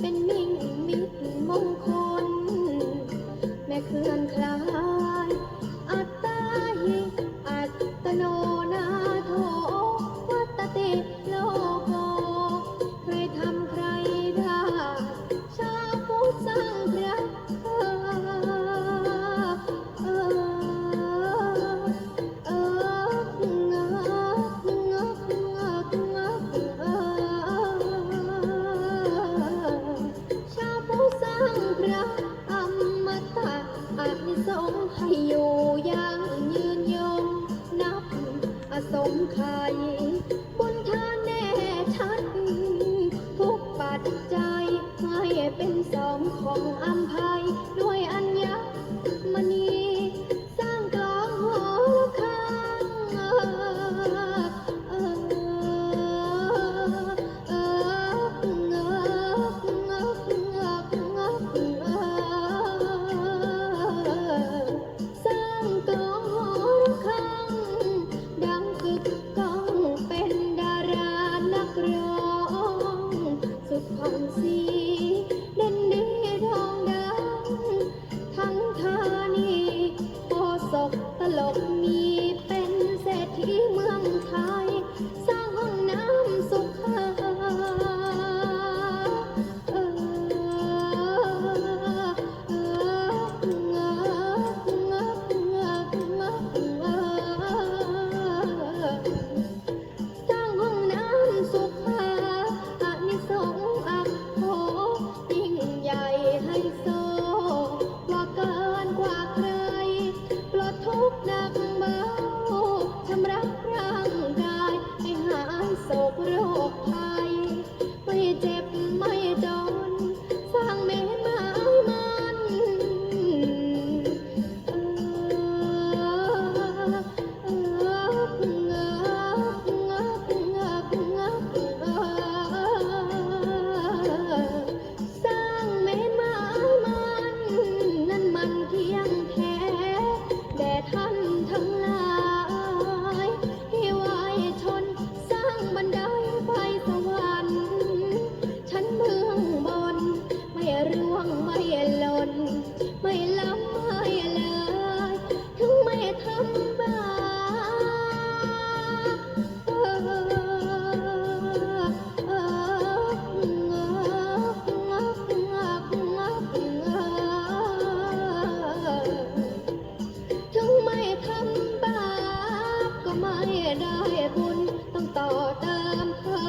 เป็นมิ่งมิตรมงคล แม่เคลื่อนคลา สมให้อยู่ยังยืนยงนับอสมไขยบุญทานแน่ชัด ทุกปัจจัยให้เป็นสองของอัมพา ร้องสุดพันสีเด่นดีทองดงทั้งธานีโอศกตลกมีเป็นางกายให้หายโศกโรคภัย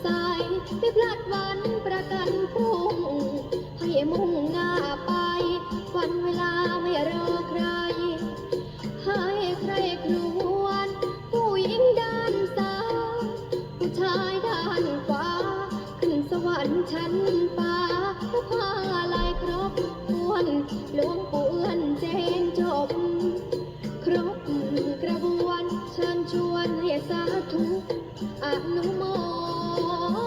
ใสไม่พลัดวันประกันพรุ่งให้มุ่งหน้าไป วันเวลาไม่รอใคร ให้ใครครวนผู้หญิงด้านซ้ายผู้ชายด้านขวาขึ้นสวรรค์ชั้นฟ้าแล้วพาลายครบถ้วนหลวงปู่เอื้อนเจนจบ ครบกระบวน เชิญชวนให้สาธุอนุโมท 我